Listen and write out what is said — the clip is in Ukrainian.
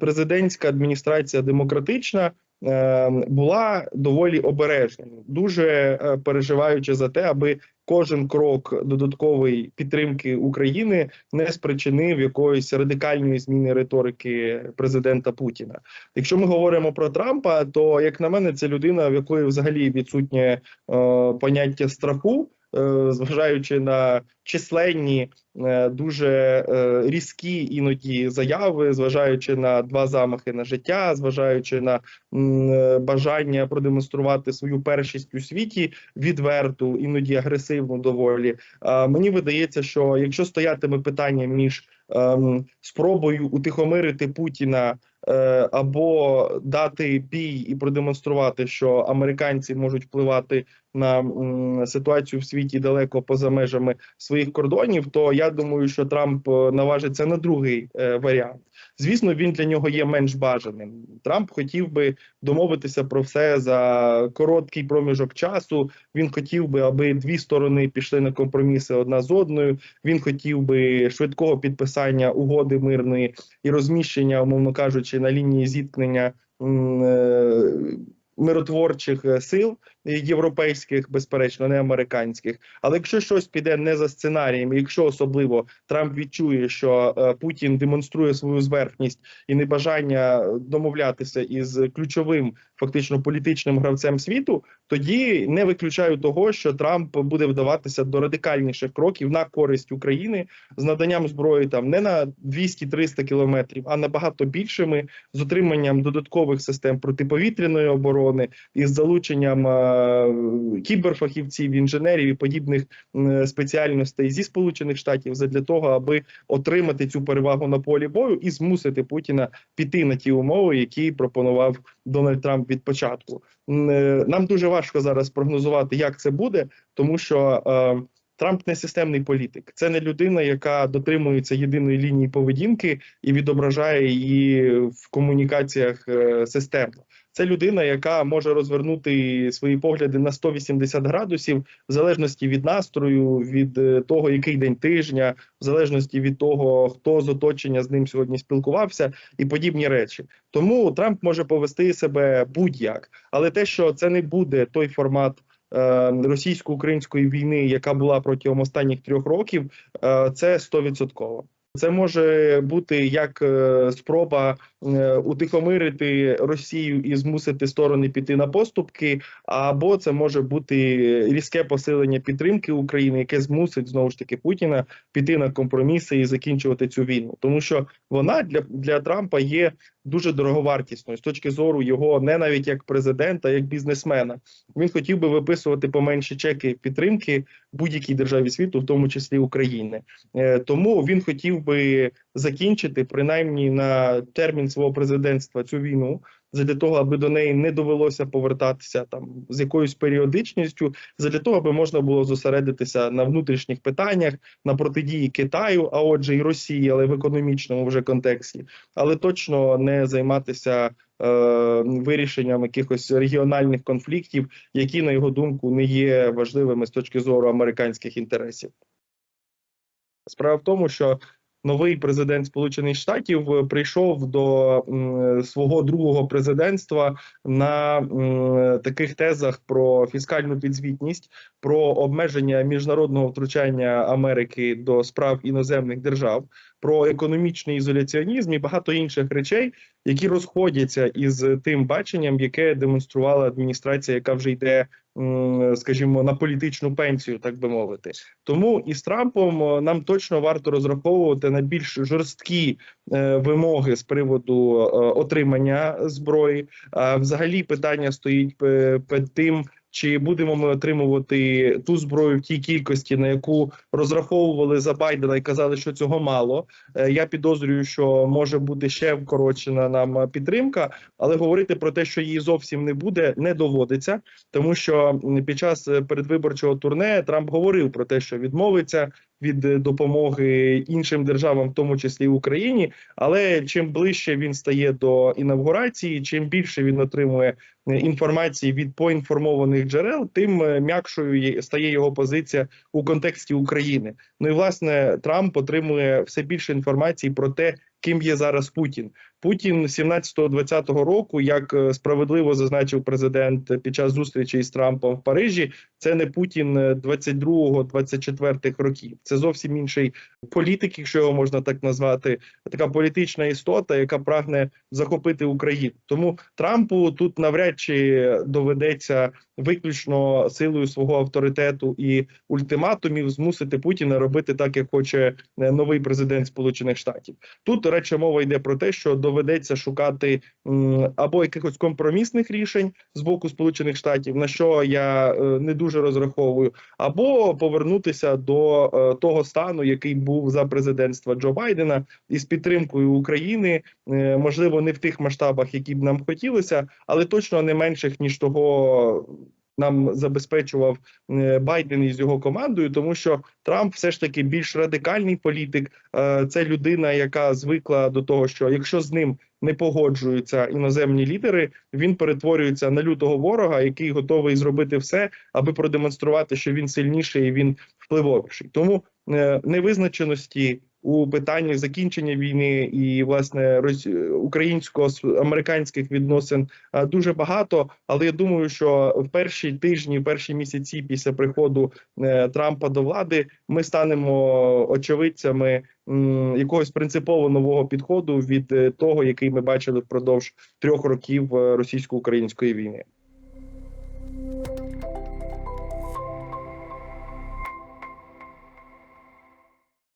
президентська адміністрація демократична е, була доволі обережною, дуже е, переживаючи за те, аби кожен крок додаткової підтримки України не спричинив якоїсь радикальної зміни риторики президента Путіна. Якщо ми говоримо про Трампа, то як на мене, це людина, в якої взагалі відсутнє е, поняття страху. е, Зважаючи на численні дуже е, різкі іноді заяви, зважаючи на два замахи на життя, зважаючи на е, бажання продемонструвати свою першість у світі, відверту, іноді агресивну доволі. Мені видається, що якщо стоятиме питання між ем, спробою утихомирити Путіна. е, Або дати бій і продемонструвати, що американці можуть впливати на ситуацію в світі далеко поза межами своїх кордонів, то я думаю, що Трамп е, наважиться на другий е, варіант. Звісно, він для нього є менш бажаним. Трамп хотів би домовитися про все за короткий проміжок часу. Він хотів би, аби дві сторони пішли на компроміси одна з одною. Він хотів би швидкого підписання угоди мирної і розміщення, умовно кажучи, на лінії зіткнення. е, Миротворчих сил європейських, безперечно, не американських. Але якщо щось піде не за сценарієм, якщо особливо Трамп відчує, що е, Путін демонструє свою зверхність і небажання домовлятися із ключовим фактично політичним гравцем світу, тоді не виключаю того, що Трамп буде вдаватися до радикальніших кроків на користь України з наданням зброї там не на 200-300 кілометрів, а набагато більшими з отриманням додаткових систем протиповітряної оборони із залученням е, кіберфахівців, інженерів і подібних спеціальностей зі сполучених штатів задля того, аби отримати цю перевагу на полі бою і змусити Путіна піти на ті умови, які пропонував Дональд Трамп від початку. Е, Нам дуже важко зараз прогнозувати, як це буде, тому що. Трамп не системний політик, це не людина, яка дотримується єдиної лінії поведінки і відображає її в комунікаціях е, системно. Це людина, яка може розвернути свої погляди на 180 градусів, в залежності від настрою, від е, того, який день тижня, в залежності від того, хто з оточення з ним сьогодні спілкувався, і подібні речі. Тому Трамп може повести себе будь-як, але те, що це не буде той формат. Е, Російсько-української війни, яка була протягом останніх трьох років, е, це стовідсотково. Це може бути як е, спроба утихомирити Росію і змусити сторони піти на поступки, або це може бути різке посилення підтримки України, яке змусить знову ж таки Путіна піти на компроміси і закінчувати цю війну, тому що вона для, для Трампа є дуже дороговартісною з точки зору його не навіть як президента, а як бізнесмена. Він хотів би виписувати поменші чеки підтримки будь-якій державі світу, в тому числі України. Е, Тому він хотів би закінчити принаймні на термін свого президентства цю війну. Для того, аби до неї не довелося повертатися там з якоюсь періодичністю, для того, аби можна було зосередитися на внутрішніх питаннях, на протидії Китаю, а отже, і Росії, але в економічному вже контексті, але точно не займатися е, вирішенням якихось регіональних конфліктів, які на його думку не є важливими з точки зору американських інтересів. Справа в тому, що новий президент Сполучених Штатів е, прийшов до свого другого президентства на таких тезах про фіскальну підзвітність, про обмеження міжнародного втручання Америки до справ іноземних держав, про економічний ізоляціонізм і багато інших речей, які розходяться із тим баченням, яке демонструвала адміністрація, яка вже йде, скажімо, на політичну пенсію, так би мовити. Тому із Трампом е, нам точно варто розраховувати на більш жорсткі е, вимоги з приводу е, отримання зброї. А взагалі питання стоїть перед тим. Чи будемо ми отримувати ту зброю в тій кількості, на яку розраховували за Байдена і казали, що цього мало? Е, Я підозрюю, що може бути ще вкорочена нам підтримка, але говорити про те, що її зовсім не буде, не доводиться, тому що під час передвиборчого турне Трамп говорив про те, що відмовиться від е, допомоги іншим державам, в тому числі Україні. Але чим ближче він стає до інавгурації, чим більше він отримує е, інформації від поінформованих джерел, тим е, м'якшою стає його позиція у контексті України. Ну і власне Трамп отримує все більше інформації про те, ким є зараз Путін. Путін 17-20 року, як е, справедливо зазначив президент під час зустрічі із Трампом в Парижі, це не Путін 22-24 років. Це зовсім інший політик, якщо його можна так назвати, така політична істота, яка прагне захопити Україну. Тому Трампу тут навряд чи доведеться виключно силою свого авторитету і ультиматумів змусити Путіна робити так, як хоче е, новий президент Сполучених Штатів. Тут речі, мова йде про те, що доведеться шукати або якихось компромісних рішень з боку Сполучених Штатів, на що я е, не дуже розраховую, або повернутися до е, того стану, який був за президентства Джо Байдена, із підтримкою України, можливо, не в тих масштабах, які б нам хотілося, але точно не менших ніж того. Нам забезпечував е, Байден із його командою, тому що Трамп все ж таки більш радикальний політик. Е, Це людина, яка звикла до того, що якщо з ним не погоджуються іноземні лідери, він перетворюється на лютого ворога, який готовий зробити все, аби продемонструвати, що він сильніший і він впливовіший. Тому е, невизначеності у питанні закінчення війни і власне українсько-американських відносин дуже багато. Але я думаю, що в перші тижні, перші місяці після приходу е, Трампа до влади ми станемо очевидцями якогось принципово нового підходу від е, того, який ми бачили впродовж трьох років е, російсько-української війни.